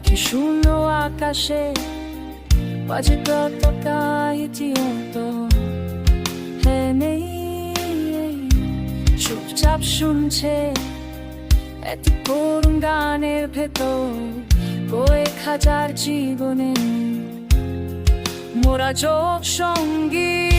পাখি শূন্য আকাশে, বাজে কতটা ইতিহত হে নেই, চুপচাপ শুনছে এত করুণ গানের ভেতর কয়েক হাজার জীবনে। মোরা যোগ সঙ্গী